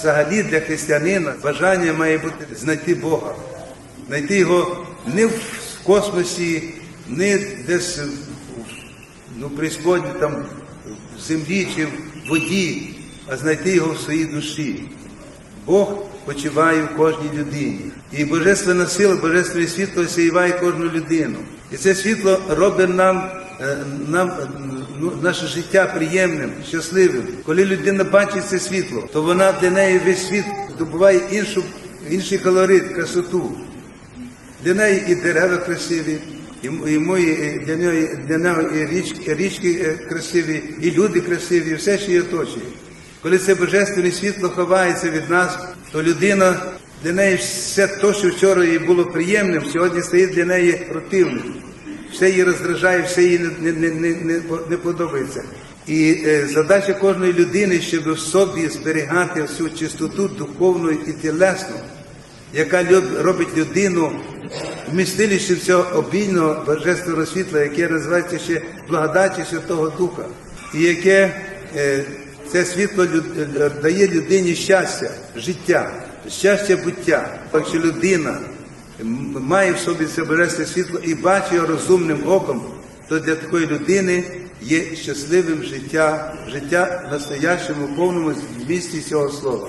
Взагалі для християнина бажання має бути знайти Бога, знайти його не в космосі, не десь ну, присподні, там в землі чи в воді, а знайти його в своїй душі. Бог почиває в кожній людині. І божественна сила, божественне світло осяєває кожну людину. І це світло робить нам, нам е, ну, наше життя приємним, щасливим. Коли людина бачить це світло, то вона для неї весь світ добуває іншу, інший колорит, красоту. Для неї і дерева красиві, і, мої, для нього, для нього і річки, річки е, красиві, і люди красиві, і все, що її оточує. Коли це божественне світло ховається від нас, то людина для неї все те, що вчора їй було приємним, сьогодні стає для неї противним. Все її роздражає, все їй не, не, не, не, не подобається. І е, задача кожної людини, щоб в собі зберігати всю чистоту духовну і тілесну, яка люб- робить людину вмістилищем цього обільного божественного світла, яке називається ще благодаті Святого Духа, і яке е, це світло люд- е, дає людині щастя, життя, щастя буття. Якщо людина м- має в собі це божественне світло і бачить його розумним оком, то для такої людини є щасливим життя, життя в настоящому, повному змісті цього слова.